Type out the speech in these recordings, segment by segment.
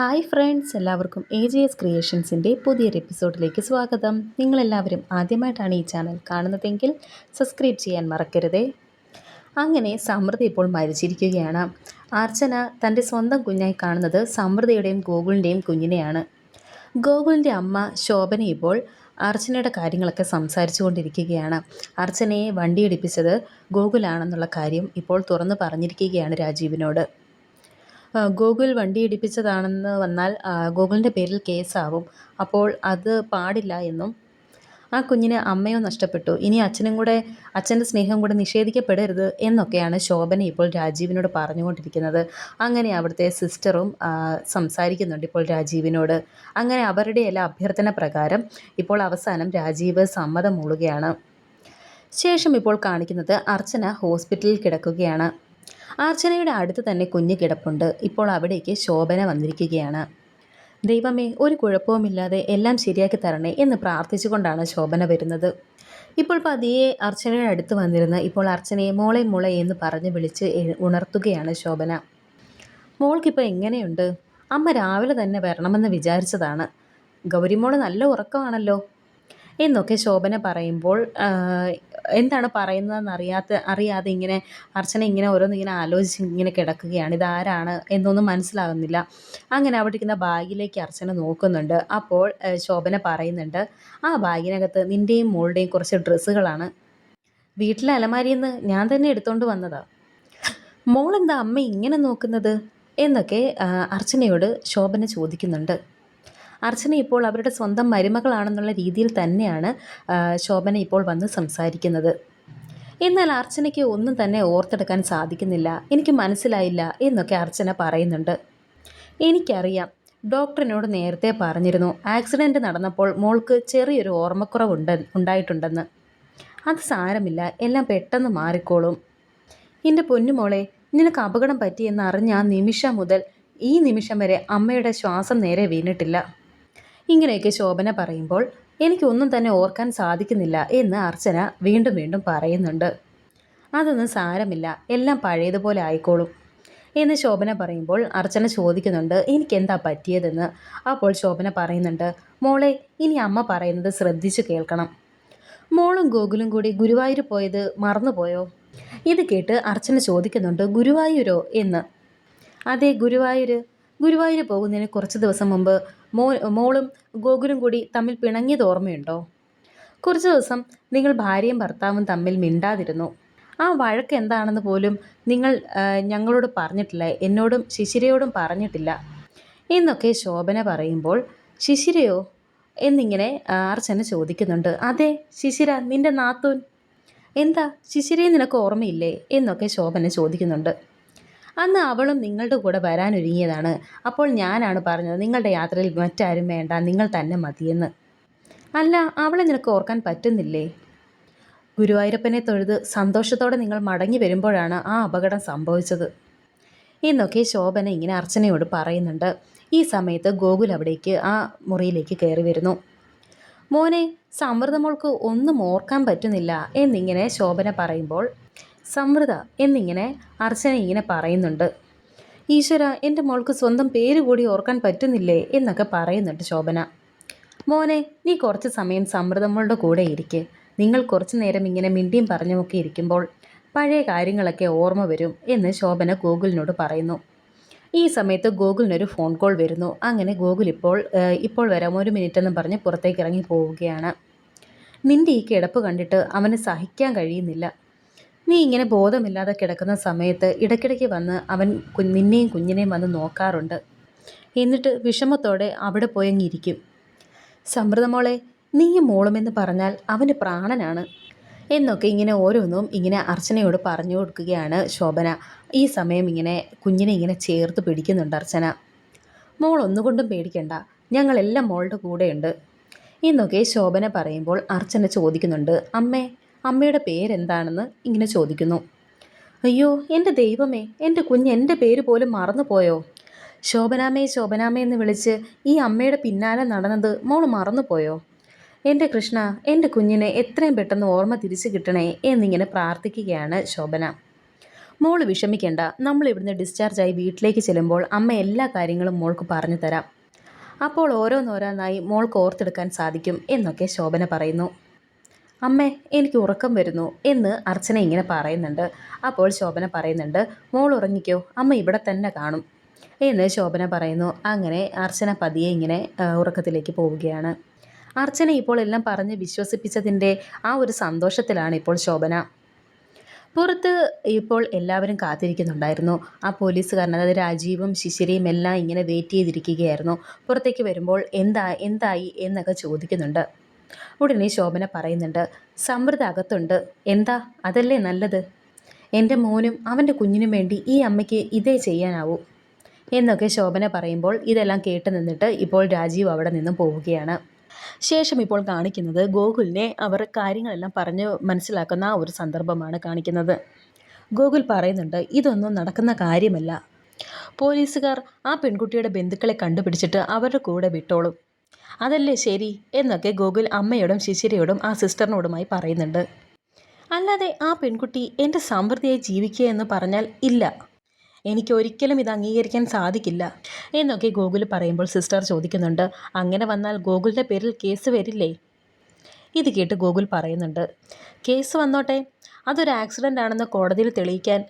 Hi friends എല്ലാവർക്കും A G S ക്രിയേഷൻസിന്റെ പുതിയൊരു എപ്പിസോഡിലേക്ക് സ്വാഗതം. നിങ്ങളെല്ലാവരും ആദ്യമായിട്ടാണ് ഈ ചാനൽ കാണുന്നതെങ്കിൽ സബ്സ്ക്രൈബ് ചെയ്യാൻ മറക്കരുതേ. അങ്ങനെ സമൃദ്ധി ഇപ്പോൾ മരിച്ചിരിക്കുകയാണ്. അർച്ചന തന്റെ സ്വന്തം കുഞ്ഞായി കാണുന്നത് സമൃദ്ധിയുടെയും ഗോകുലിന്റെയും കുഞ്ഞിനെയാണ്. ഗോകുലിന്റെ അമ്മ ശോഭന ഇപ്പോൾ അർച്ചനയുടെ കാര്യങ്ങളൊക്കെ സംസാരിച്ചു കൊണ്ടിരിക്കുകയാണ് അർച്ചനയെ വണ്ടിയിടിപ്പിച്ചത് ഗോകുലാണെന്നുള്ള കാര്യം ഇപ്പോൾ തുറന്നു പറഞ്ഞിരിക്കുകയാണ് രാജീവിനോട്. ആ, ഗോകുൽ വണ്ടി ഇടിപ്പിച്ചതാണെന്ന് വന്നാൽ ഗൂഗിളിന്റെ പേരിൽ കേസാവും. അപ്പോൾ അത് പാടില്ല എന്നും ആ കുഞ്ഞിന് അമ്മയോ നഷ്ടപ്പെട്ടു. ഇനി അച്ഛനും കൂടെ അച്ഛന്റെ സ്നേഹം കൂടെ നിഷേധിക്കപ്പെടരുത് എന്നൊക്കെയാണ് ശോഭന ഇപ്പോൾ രാജീവിനോട് പറഞ്ഞുകൊണ്ടിരിക്കുന്നത്. അങ്ങനെ അവിടുത്തെ സിസ്റ്ററും സംസാരിക്കുന്നുണ്ട് ഇപ്പോൾ രാജീവിനോട്. അങ്ങനെ അവരുടെ എല്ലാ അഭ്യർത്ഥന പ്രകാരം ഇപ്പോൾ അവസാനം രാജീവ് സമ്മതം മൂളുകയാണ്. ശേഷം ഇപ്പോൾ കാണിക്കുന്നത് അർച്ചന ഹോസ്പിറ്റലിൽ കിടക്കുകയാണ്. അർച്ചനയുടെ അടുത്ത് തന്നെ കുഞ്ഞ് കിടപ്പുണ്ട്. ഇപ്പോൾ അവിടേക്ക് ശോഭന വന്നിരിക്കുകയാണ്. ദൈവമേ ഒരു കുഴപ്പവുമില്ലാതെ എല്ലാം ശരിയാക്കി തരണേ എന്ന് പ്രാർത്ഥിച്ചുകൊണ്ടാണ് ശോഭന വരുന്നത്. ഇപ്പോൾ പതിയെ അർച്ചനയുടെ അടുത്ത് വന്നിരുന്ന് ഇപ്പോൾ അർച്ചനയെ മോളെ മോളെ എന്ന് പറഞ്ഞ് വിളിച്ച് ഉണർത്തുകയാണ് ശോഭന. മോൾക്കിപ്പോൾ എങ്ങനെയുണ്ട്? അമ്മ രാവിലെ തന്നെ വരണമെന്ന് വിചാരിച്ചതാണ്. ഗൗരിമോൾ നല്ല ഉറക്കമാണല്ലോ എന്നൊക്കെ ശോഭന പറയുമ്പോൾ എന്താണ് പറയുന്നതെന്ന് അറിയാത്ത അറിയാതെ ഇങ്ങനെ അർച്ചന ഇങ്ങനെ ഓരോന്ന് ഇങ്ങനെ ആലോചിച്ച് ഇങ്ങനെ കിടക്കുകയാണ്. ഇതാരാണ് എന്നൊന്നും മനസ്സിലാകുന്നില്ല അങ്ങനെ അവിടെ ഇരിക്കുന്ന ബാഗിലേക്ക് അർച്ചന നോക്കുന്നുണ്ട്. അപ്പോൾ ശോഭന പറയുന്നുണ്ട് ആ ബാഗിനകത്ത് നിന്റെയും മോളുടെയും കുറച്ച് ഡ്രസ്സുകളാണ്. വീട്ടിലെ അലമാരിയിൽ നിന്ന് ഞാൻ തന്നെ എടുത്തുകൊണ്ട് വന്നതാ. മോളെന്താ അമ്മ ഇങ്ങനെ നോക്കുന്നത്? എന്നൊക്കെ അർച്ചനയോട് ശോഭന ചോദിക്കുന്നുണ്ട്. അർച്ചന ഇപ്പോൾ അവരുടെ സ്വന്തം മരുമകളാണെന്നുള്ള രീതിയിൽ തന്നെയാണ് ശോഭന ഇപ്പോൾ വന്ന് സംസാരിക്കുന്നത്. എന്നാൽ അർച്ചനയ്ക്ക് ഒന്നും തന്നെ ഓർത്തെടുക്കാൻ സാധിക്കുന്നില്ല. എനിക്ക് മനസ്സിലായില്ല എന്നൊക്കെ അർച്ചന പറയുന്നുണ്ട്. എനിക്കറിയാം ഡോക്ടറിനോട് നേരത്തെ പറഞ്ഞിരുന്നു ആക്സിഡന്റ് നടന്നപ്പോൾ മോൾക്ക് ചെറിയൊരു ഓർമ്മക്കുറവുണ്ട് ഉണ്ടായിട്ടുണ്ടെന്ന്. അത് സാരമില്ല എല്ലാം പെട്ടെന്ന് മാറിക്കോളും. എന്റെ പൊന്നുമോളെ നിനക്ക് അപകടം പറ്റിയെന്ന് അറിഞ്ഞ ആ നിമിഷം മുതൽ ഈ നിമിഷം വരെ അമ്മയുടെ ശ്വാസം നേരെ വീണിട്ടില്ല. ഇങ്ങനെയൊക്കെ ശോഭന പറയുമ്പോൾ എനിക്കൊന്നും തന്നെ ഓർക്കാൻ സാധിക്കുന്നില്ല എന്ന് അർച്ചന വീണ്ടും വീണ്ടും പറയുന്നുണ്ട്. അതൊന്നും സാരമില്ല. എല്ലാം പഴയതുപോലെ ആയിക്കോളും എന്ന് ശോഭന പറയുമ്പോൾ അർച്ചന ചോദിക്കുന്നുണ്ട് എനിക്കെന്താ പറ്റിയതെന്ന്? അപ്പോൾ ശോഭന പറയുന്നുണ്ട് മോളെ ഇനി അമ്മ പറയുന്നത് ശ്രദ്ധിച്ചു കേൾക്കണം. മോളും ഗോകുലും കൂടി ഗുരുവായൂർ പോയത് മറന്നുപോയോ? ഇത് കേട്ട് അർച്ചന ചോദിക്കുന്നുണ്ട് ഗുരുവായൂരോ? എന്ന്. അതെ ഗുരുവായൂർ ഗുരുവായൂർ പോകുന്നതിന് കുറച്ച് ദിവസം മുമ്പ് മോ മോളും ഗോകുലും കൂടി തമ്മിൽ പിണങ്ങിയത് ഓർമ്മയുണ്ടോ? കുറച്ച് ദിവസം നിങ്ങൾ ഭാര്യയും ഭർത്താവും തമ്മിൽ മിണ്ടാതിരുന്നു. ആ വഴക്ക് എന്താണെന്ന് പോലും നിങ്ങൾ ഞങ്ങളോട് പറഞ്ഞിട്ടില്ല എന്നോടും ശിശിരയോടും പറഞ്ഞിട്ടില്ല. എന്നൊക്കെ ശോഭന പറയുമ്പോൾ ശിശിരയോ? എന്നിങ്ങനെ അർച്ചന ചോദിക്കുന്നുണ്ട്. അതെ ശിശിര നിന്റെ നാത്തൂൻ. എന്താ? ശിശിരയെ നിനക്ക് ഓർമ്മയില്ലേ? എന്നൊക്കെ ശോഭന ചോദിക്കുന്നുണ്ട്. അന്ന് അവളും നിങ്ങളുടെ കൂടെ വരാനൊരുങ്ങിയതാണ്. അപ്പോൾ ഞാനാണ് പറഞ്ഞത് നിങ്ങളുടെ യാത്രയിൽ മറ്റാരും വേണ്ട നിങ്ങൾ തന്നെ മതിയെന്ന്. അല്ല അവളെ നിനക്ക് ഓർക്കാൻ പറ്റുന്നില്ലേ? ഗുരുവായൂരപ്പനെ തൊഴുത് സന്തോഷത്തോടെ നിങ്ങൾ മടങ്ങി വരുമ്പോഴാണ് ആ അപകടം സംഭവിച്ചത്. എന്നൊക്കെ ശോഭന ഇങ്ങനെ അർച്ചനയോട് പറയുന്നുണ്ട്. ഈ സമയത്ത് ഗോകുൽ അവിടേക്ക് ആ മുറിയിലേക്ക് കയറി വരുന്നു. മോനെ സമൃദ്ധമോൾക്ക് ഒന്നും ഓർക്കാൻ പറ്റുന്നില്ല എന്നിങ്ങനെ ശോഭന പറയുമ്പോൾ സമൃദ്ധ എന്നിങ്ങനെ അർച്ചന ഇങ്ങനെ പറയുന്നുണ്ട്. ഈശ്വര എന്റെ മോൾക്ക് സ്വന്തം പേര് കൂടി ഓർക്കാൻ പറ്റുന്നില്ലേ എന്നൊക്കെ പറയുന്നുണ്ട് ശോഭന. മോനെ നീ കുറച്ച് സമയം സമൃദ്ധമ്മളുടെ കൂടെ ഇരിക്ക്. നിങ്ങൾ കുറച്ച് നേരം ഇങ്ങനെ മിണ്ടിയും പറഞ്ഞുമൊക്കെ ഇരിക്കുമ്പോൾ പഴയ കാര്യങ്ങളൊക്കെ ഓർമ്മ വരും എന്ന് ശോഭന ഗോകുലിനോട് പറയുന്നു. ഈ സമയത്ത് ഗോകുലിനൊരു ഫോൺ കോൾ വരുന്നു. അങ്ങനെ ഗോകുൽ ഇപ്പോൾ ഇപ്പോൾ വരാം. ഒരു മിനിറ്റ് എന്ന് പറഞ്ഞ് പുറത്തേക്ക് ഇറങ്ങി പോവുകയാണ്. നിന്റെ ഈ കിടപ്പ് കണ്ടിട്ട് അവന് സഹിക്കാൻ കഴിയുന്നില്ല. നീ ഇങ്ങനെ ബോധമില്ലാതെ കിടക്കുന്ന സമയത്ത് ഇടയ്ക്കിടയ്ക്ക് വന്ന് അവൻ നിന്നെയും കുഞ്ഞിനെയും വന്ന് നോക്കാറുണ്ട്. എന്നിട്ട് വിഷമത്തോടെ അവിടെ പോയങ്ങിരിക്കും സമൃദ്ധമോളെ നീയും മോളുമെന്ന് പറഞ്ഞാൽ അവന് പ്രാണനാണ് എന്നൊക്കെ ഇങ്ങനെ ഓരോന്നും ഇങ്ങനെ അർച്ചനയോട് പറഞ്ഞു കൊടുക്കുകയാണ് ശോഭന. ഈ സമയം ഇങ്ങനെ കുഞ്ഞിനെ ഇങ്ങനെ ചേർത്ത് പിടിക്കുന്നുണ്ട് അർച്ചന. മോൾ ഒന്നുകൊണ്ടും പേടിക്കണ്ട ഞങ്ങളെല്ലാം മോളുടെ കൂടെയുണ്ട് എന്നൊക്കെ ശോഭന പറയുമ്പോൾ അർച്ചന ചോദിക്കുന്നുണ്ട്. അമ്മേ അമ്മയുടെ പേരെന്താണെന്ന് ഇങ്ങനെ ചോദിക്കുന്നു. അയ്യോ എന്റെ ദൈവമേ എന്റെ കുഞ്ഞ് എന്റെ പേര് പോലും മറന്നുപോയോ ശോഭനാമേ ശോഭനാമേ എന്ന് വിളിച്ച് ഈ അമ്മയുടെ പിന്നാലെ നടന്നത് മോൾ മറന്നുപോയോ എന്റെ കൃഷ്ണ എന്റെ കുഞ്ഞിനെ എത്രയും പെട്ടെന്ന് ഓർമ്മ തിരിച്ചു കിട്ടണേ എന്നിങ്ങനെ പ്രാർത്ഥിക്കുകയാണ് ശോഭന. മോൾ വിഷമിക്കേണ്ട നമ്മൾ ഇവിടുന്ന് ഡിസ്ചാർജായി വീട്ടിലേക്ക് ചെല്ലുമ്പോൾ അമ്മ എല്ലാ കാര്യങ്ങളും മോൾക്ക് പറഞ്ഞു തരാം. അപ്പോൾ ഓരോന്നോരോന്നായി മോൾക്ക് ഓർത്തെടുക്കാൻ സാധിക്കും എന്നൊക്കെ ശോഭന പറയുന്നു. അമ്മേ എനിക്ക് ഉറക്കം വരുന്നു എന്ന് അർച്ചന ഇങ്ങനെ പറയുന്നുണ്ട്. അപ്പോൾ ശോഭന പറയുന്നുണ്ട് മോൾ ഉറങ്ങിക്കോ അമ്മ ഇവിടെ തന്നെ കാണും എന്ന് ശോഭന പറയുന്നു. അങ്ങനെ അർച്ചന പതിയെ ഇങ്ങനെ ഉറക്കത്തിലേക്ക് പോവുകയാണ്. അർച്ചന ഇപ്പോൾ എല്ലാം പറഞ്ഞ് വിശ്വസിപ്പിച്ചതിന്റെ ആ ഒരു സന്തോഷത്തിലാണ് ഇപ്പോൾ ശോഭന. പുറത്ത് ഇപ്പോൾ എല്ലാവരും കാത്തിരിക്കുന്നുണ്ടായിരുന്നു. ആ പോലീസുകാരൻ അതായത് രാജീവും ശിശിരയും എല്ലാം ഇങ്ങനെ വെയിറ്റ് ചെയ്തിരിക്കുകയായിരുന്നു. പുറത്തേക്ക് വരുമ്പോൾ എന്താ എന്തായി എന്നൊക്കെ ചോദിക്കുന്നുണ്ട്. ഉടനെ ശോഭന പറയുന്നുണ്ട് സമൃദ്ധ അകത്തുണ്ട്. എന്താ? അതല്ലേ നല്ലത്? എന്റെ മോനും അവന്റെ കുഞ്ഞിനും വേണ്ടി ഈ അമ്മയ്ക്ക് ഇതേ ചെയ്യാനാവൂ. എന്നൊക്കെ ശോഭന പറയുമ്പോൾ ഇതെല്ലാം കേട്ട് നിന്നിട്ട് ഇപ്പോൾ രാജീവ് അവിടെ നിന്നും പോവുകയാണ്. ശേഷം ഇപ്പോൾ കാണിക്കുന്നത് ഗോകുലിനെ അവർ കാര്യങ്ങളെല്ലാം പറഞ്ഞ് മനസ്സിലാക്കുന്ന ആ ഒരു സന്ദർഭമാണ് കാണിക്കുന്നത്. ഗോകുൽ പറയുന്നുണ്ട് ഇതൊന്നും നടക്കുന്ന കാര്യമല്ല. പോലീസുകാർ ആ പെൺകുട്ടിയുടെ ബന്ധുക്കളെ കണ്ടുപിടിച്ചിട്ട് അവരുടെ കൂടെ വിട്ടോളും. അതല്ലേ ശരി എന്നൊക്കെ ഗോകുൽ അമ്മയോടും ശിശിരയോടും ആ സിസ്റ്ററിനോടുമായി പറയുന്നുണ്ട്. അല്ലാതെ ആ പെൺകുട്ടി എന്റെ സമൃദ്ധിയായി ജീവിക്കുക എന്ന് പറഞ്ഞാൽ ഇല്ല. എനിക്ക് ഒരിക്കലും ഇത് അംഗീകരിക്കാൻ സാധിക്കില്ല എന്നൊക്കെ ഗോകുൽ പറയുമ്പോൾ സിസ്റ്റർ ചോദിക്കുന്നുണ്ട്. അങ്ങനെ വന്നാൽ ഗോകുലിന്റെ പേരിൽ കേസ് വരില്ലേ? ഇത് കേട്ട് ഗോകുൽ പറയുന്നുണ്ട്. കേസ് വന്നോട്ടെ അതൊരു ആക്സിഡന്റ് ആണെന്ന് കോടതിയിൽ തെളിയിക്കാൻ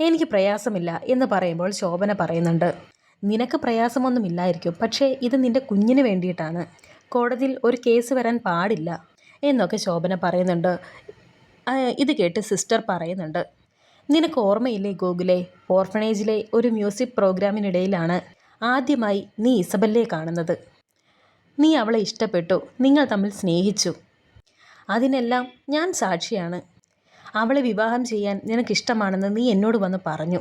എനിക്ക് പ്രയാസമില്ല എന്ന് പറയുമ്പോൾ ശോഭന പറയുന്നുണ്ട്. നിനക്ക് പ്രയാസമൊന്നുമില്ലായിരിക്കും. പക്ഷേ ഇത് നിന്റെ കുഞ്ഞിന് വേണ്ടിയിട്ടാണ്. കോടതിയിൽ ഒരു കേസ് വരാൻ പാടില്ല എന്നൊക്കെ ശോഭന പറയുന്നുണ്ട്. ഇത് കേട്ട് സിസ്റ്റർ പറയുന്നുണ്ട്. നിനക്ക് ഓർമ്മയില്ലേ ഗോകുലെ? ഓർഫണേജിലെ ഒരു മ്യൂസിക് പ്രോഗ്രാമിനിടയിലാണ് ആദ്യമായി നീ ഇസബല്ലേ കാണുന്നത്. നീ അവളെ ഇഷ്ടപ്പെട്ടു. നിങ്ങൾ തമ്മിൽ സ്നേഹിച്ചു. അതിനെല്ലാം ഞാൻ സാക്ഷിയാണ്. അവളെ വിവാഹം ചെയ്യാൻ നിനക്കിഷ്ടമാണെന്ന് നീ എന്നോട് വന്ന് പറഞ്ഞു.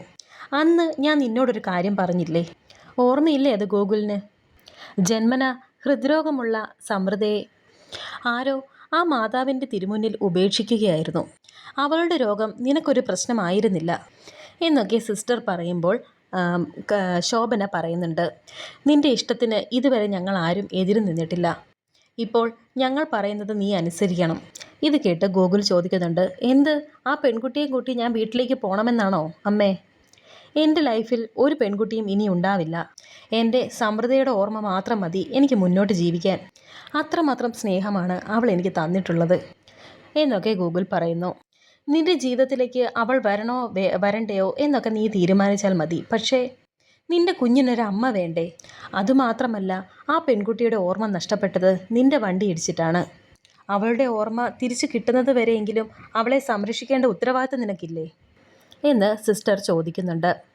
അന്ന് ഞാൻ നിന്നോടൊരു കാര്യം പറഞ്ഞില്ലേ? ഓർമ്മയില്ലേ അത് ഗോകുലിന്? ജന്മന ഹൃദ്രോഗമുള്ള സമൃദ്ധയെ. ആരോ ആ മാതാവിന്റെ തിരുമുന്നിൽ ഉപേക്ഷിക്കുകയായിരുന്നു. അവളുടെ രോഗം നിനക്കൊരു പ്രശ്നമായിരുന്നില്ല. എന്നൊക്കെ സിസ്റ്റർ പറയുമ്പോൾ ശോഭന പറയുന്നുണ്ട്. നിന്റെ ഇഷ്ടത്തിന് ഇതുവരെ ഞങ്ങൾ ആരും എതിര് നിന്നിട്ടില്ല. ഇപ്പോൾ ഞങ്ങൾ പറയുന്നത് നീ അനുസരിക്കണം. ഇത് കേട്ട് ഗോകുൽ ചോദിക്കുന്നുണ്ട് എന്ത്? ആ പെൺകുട്ടിയെ കൂട്ടി ഞാൻ വീട്ടിലേക്ക് പോകണമെന്നാണോ അമ്മേ? എന്റെ ലൈഫിൽ ഒരു പെൺകുട്ടിയും ഇനി ഉണ്ടാവില്ല. എന്റെ സമൃദ്ധയുടെ ഓർമ്മ മാത്രം മതി എനിക്ക് മുന്നോട്ട് ജീവിക്കാൻ. അത്രമാത്രം സ്നേഹമാണ് അവൾ എനിക്ക് തന്നിട്ടുള്ളത്. എന്നൊക്കെ ഗൂഗിൾ പറയുന്നു. നിന്റെ ജീവിതത്തിലേക്ക് അവൾ വരണോ വരണ്ടയോ എന്നൊക്കെ നീ തീരുമാനിച്ചാൽ മതി. പക്ഷേ നിന്റെ കുഞ്ഞിനൊരു അമ്മ വേണ്ടേ? അതുമാത്രമല്ല ആ പെൺകുട്ടിയുടെ ഓർമ്മ നഷ്ടപ്പെട്ടത് നിന്റെ വണ്ടി ഇടിച്ചിട്ടാണ്. അവളുടെ ഓർമ്മ തിരിച്ചു കിട്ടുന്നത് വരെയെങ്കിലും അവളെ സംരക്ഷിക്കേണ്ട ഉത്തരവാദിത്തം നിനക്കില്ലേ? എന്ന് സിസ്റ്റർ ചോദിക്കുന്നുണ്ട്.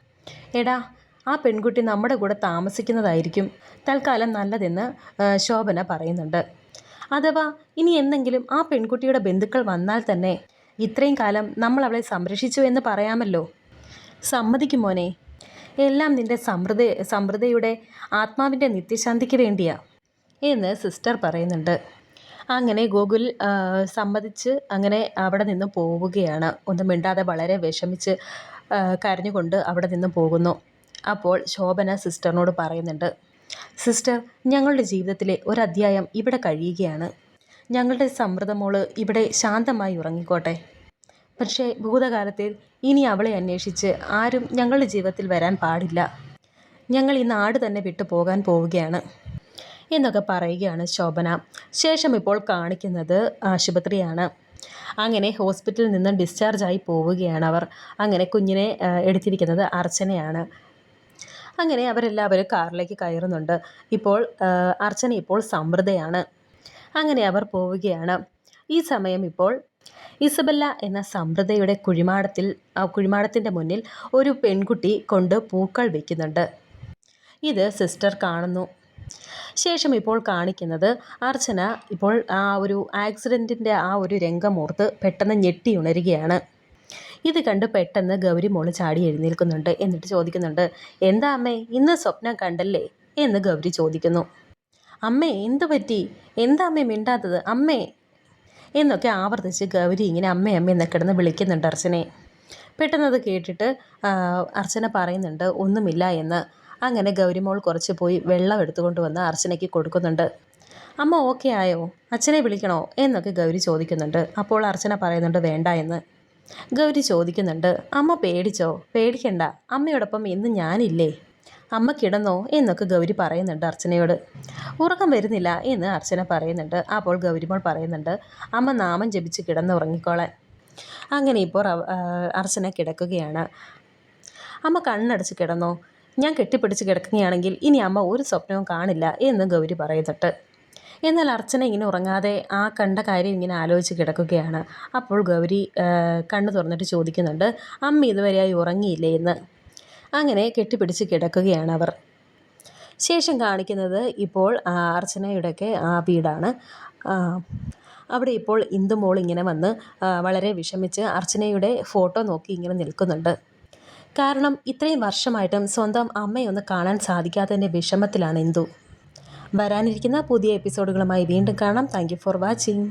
എടാ ആ പെൺകുട്ടി നമ്മുടെ കൂടെ താമസിക്കുന്നതായിരിക്കും. തൽക്കാലം നല്ലതെന്ന് ശോഭന പറയുന്നുണ്ട്. അഥവാ ഇനി എന്തെങ്കിലും ആ പെൺകുട്ടിയുടെ ബന്ധുക്കൾ വന്നാൽ തന്നെ ഇത്രയും കാലം നമ്മൾ അവളെ സംരക്ഷിച്ചു എന്ന് പറയാമല്ലോ. സമ്മതിക്കും മോനെ. എല്ലാം നിന്റെ സമൃദ്ധ സമൃദ്ധയുടെ ആത്മാവിന്റെ നിത്യശാന്തിക്ക് വേണ്ടിയാ എന്ന് സിസ്റ്റർ പറയുന്നുണ്ട്. അങ്ങനെ ഗോകുൽ സമ്മതിച്ച് അങ്ങനെ അവിടെ നിന്ന് പോവുകയാണ്. ഒന്നും മിണ്ടാതെ വളരെ വിഷമിച്ച് കരഞ്ഞുകൊണ്ട് അവിടെ നിന്ന് പോകുന്നു. അപ്പോൾ ശോഭന സിസ്റ്ററിനോട് പറയുന്നുണ്ട് സിസ്റ്റർ ഞങ്ങളുടെ ജീവിതത്തിലെ ഒരധ്യായം ഇവിടെ കഴിയുകയാണ്. ഞങ്ങളുടെ സമൃദ്ധമോൾ ഇവിടെ ശാന്തമായി ഉറങ്ങിക്കോട്ടെ. പക്ഷേ ഭൂതകാലത്തിൽ ഇനി അവളെ അന്വേഷിച്ച് ആരും ഞങ്ങളുടെ ജീവിതത്തിൽ വരാൻ പാടില്ല. ഞങ്ങൾ ഈ നാട് തന്നെ വിട്ടു പോകാൻ പോവുകയാണ്. എന്നൊക്കെ പറയുകയാണ് ശോഭന. ശേഷം ഇപ്പോൾ കാണിക്കുന്നത് ആശുപത്രിയാണ്. അങ്ങനെ ഹോസ്പിറ്റലിൽ നിന്ന് ഡിസ്ചാർജായി പോവുകയാണ് അവർ. അങ്ങനെ കുഞ്ഞിനെ എടുത്തിരിക്കുന്നത് അർച്ചനയാണ്. അങ്ങനെ അവരെല്ലാവരും കാറിലേക്ക് കയറുന്നുണ്ട്. ഇപ്പോൾ അർച്ചന ഇപ്പോൾ സമൃദ്ധയാണ്. അങ്ങനെ അവർ പോവുകയാണ്. ഈ സമയം ഇപ്പോൾ ഇസബല്ല എന്ന സമൃദ്ധയുടെ കുഴിമാടത്തിൽ കുഴിമാടത്തിന്റെ മുന്നിൽ ഒരു പെൺകുട്ടി കൊണ്ട് പൂക്കൾ വയ്ക്കുന്നുണ്ട് ഇത് സിസ്റ്റർ കാണുന്നു. ശേഷം ഇപ്പോൾ കാണിക്കുന്നത് അർച്ചന ഇപ്പോൾ ആ ഒരു ആക്സിഡന്റിന്റെ ആ ഒരു രംഗമോർത്ത് പെട്ടെന്ന് ഞെട്ടി ഉണരുകയാണ്. ഇത് കണ്ട് പെട്ടെന്ന് ഗൗരി മോൾ ചാടി എഴുന്നേൽക്കുന്നുണ്ട്. എന്നിട്ട് ചോദിക്കുന്നുണ്ട് എന്താ അമ്മേ ഇന്ന് സ്വപ്നം കണ്ടല്ലേ? എന്ന് ഗൗരി ചോദിക്കുന്നു. അമ്മേ എന്തു പറ്റി? എന്താ അമ്മേ മിണ്ടാത്തത്? അമ്മേ? എന്നൊക്കെ ആവർത്തിച്ച് ഗൗരി ഇങ്ങനെ അമ്മേ അമ്മ എന്നൊക്കെ കിടന്ന് വിളിക്കുന്നുണ്ട് അർച്ചനെ പെട്ടെന്നത് കേട്ടിട്ട് അർച്ചന പറയുന്നുണ്ട് ഒന്നുമില്ല എന്ന്. അങ്ങനെ ഗൗരിമോൾ കുറച്ച് പോയി വെള്ളം എടുത്തുകൊണ്ട് വന്ന് അർച്ചനയ്ക്ക് കൊടുക്കുന്നുണ്ട്. അമ്മ ഓക്കെ ആയോ? അച്ഛനെ വിളിക്കണോ? എന്നൊക്കെ ഗൗരി ചോദിക്കുന്നുണ്ട്. അപ്പോൾ അർച്ചന പറയുന്നുണ്ട് വേണ്ട എന്ന്. ഗൗരി ചോദിക്കുന്നുണ്ട് അമ്മ പേടിച്ചോ? പേടിക്കണ്ട. അമ്മയോടൊപ്പം ഇന്ന് ഞാനില്ലേ? അമ്മ കിടന്നോ? എന്നൊക്കെ ഗൗരി പറയുന്നുണ്ട് അർച്ചനയോട്. ഉറക്കം വരുന്നില്ല എന്ന് അർച്ചന പറയുന്നുണ്ട്. അപ്പോൾ ഗൗരിമോൾ പറയുന്നുണ്ട് അമ്മ നാമം ജപിച്ച് കിടന്ന് ഉറങ്ങിക്കോളാൻ അങ്ങനെ ഇപ്പോൾ അർച്ചന കിടക്കുകയാണ്. അമ്മ കണ്ണടച്ച് കിടന്നോ? ഞാൻ കെട്ടിപ്പിടിച്ച് കിടക്കുകയാണെങ്കിൽ ഇനി അമ്മ ഒരു സ്വപ്നവും കാണില്ല എന്ന് ഗൗരി പറയുന്നുണ്ട് എന്നാൽ അർച്ചന ഇങ്ങനെ ഉറങ്ങാതെ ആ കണ്ട കാര്യം ഇങ്ങനെ ആലോചിച്ച് കിടക്കുകയാണ്. അപ്പോൾ ഗൗരി കണ്ണു തുറന്നിട്ട് ചോദിക്കുന്നുണ്ട് അമ്മ ഇതുവരെയായി ഉറങ്ങിയില്ലേ എന്ന്? അങ്ങനെ കെട്ടിപ്പിടിച്ച് കിടക്കുകയാണ് അവർ. ശേഷം കാണിക്കുന്നത് ഇപ്പോൾ അർച്ചനയുടെയൊക്കെ ആ വീടാണ്. അവിടെ ഇപ്പോൾ ഇന്ദുമോൾ ഇങ്ങനെ വന്ന് വളരെ വിഷമിച്ച് അർച്ചനയുടെ ഫോട്ടോ നോക്കി ഇങ്ങനെ നിൽക്കുന്നുണ്ട്. കാരണം ഇത്രയും വർഷമായിട്ടും സ്വന്തം അമ്മയൊന്ന് കാണാൻ സാധിക്കാത്തതിന്റെ വിഷമത്തിലാണ് ഇന്ദു. വരാനിരിക്കുന്ന പുതിയ എപ്പിസോഡുകളുമായി വീണ്ടും കാണാം. Thank for watching